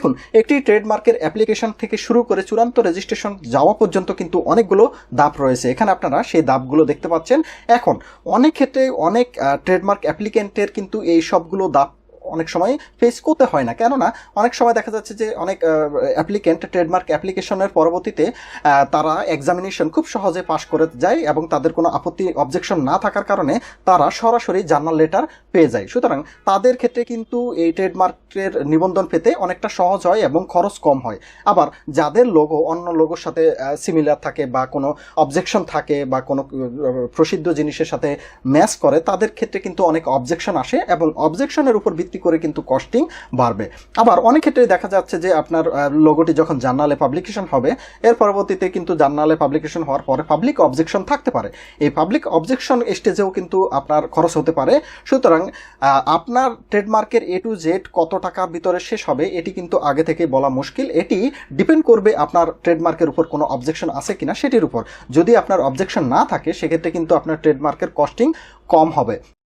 দেখুন, একটি ট্রেডমার্কের অ্যাপ্লিকেশন থেকে শুরু করে চূড়ান্ত রেজিস্ট্রেশন যাওয়া পর্যন্ত কিন্তু অনেকগুলো দাপ রয়েছে। এখানে আপনারা সেই দাপগুলো দেখতে পাচ্ছেন। এখন, অনেক ক্ষেত্রে অনেক ট্রেডমার্ক অ্যাপ্লিকেন্টের কিন্তু এই সবগুলো ধাপ অনেক সময় ফেস করতে হয় না। কেননা, অনেক সময় দেখা যাচ্ছে যে অনেক অ্যাপ্লিকেন্ট ট্রেডমার্ক অ্যাপ্লিকেশনের পরবর্তীতে তারা এক্সামিনেশন খুব সহজে পাশ করে যায় এবং তাদের কোনো আপত্তি অবজেকশন না থাকার কারণে তারা সরাসরি জার্নাল লেটার পেয়ে যায়। সুতরাং তাদের ক্ষেত্রে কিন্তু এই ট্রেডমার্কের নিবন্ধন পেতে অনেকটা সহজ হয় এবং খরচ কম হয়। আবার যাদের লোগো অন্য লোগোর সাথে সিমিলার থাকে বা কোনো অবজেকশন থাকে বা কোনো প্রসিদ্ধ জিনিসের সাথে ম্যাচ করে, তাদের ক্ষেত্রে কিন্তু অনেক অবজেকশন আসে এবং অবজেকশনের উপর ভিত্তি করে কিন্তু কস্টিং বাড়বে। আবার অনেক ক্ষেত্রে দেখা যাচ্ছে যে আপনার লোগোটি যখন জার্নালে পাবলিকেশন হবে, এর পরবর্তীতে কিন্তু জার্নালে পাবলিকেশন হওয়ার পরে পাবলিক অবজেকশন থাকতে পারে। এই পাবলিক অবজেকশন স্টেজেও কিন্তু আপনার খরচ হতে পারে। সুতরাং আপনার ট্রেডমার্কের এ টু জেড কত টাকার ভিতরে শেষ হবে, এটি কিন্তু আগে থেকে বলা মুশকিল। এটি ডিপেন্ড করবে আপনার ট্রেডমার্কের উপর কোনো অবজেকশন আছে কিনা সেটির উপর। যদি আপনার অবজেকশন না থাকে, সেক্ষেত্রে কিন্তু আপনার ট্রেডমার্কের কস্টিং কম হবে।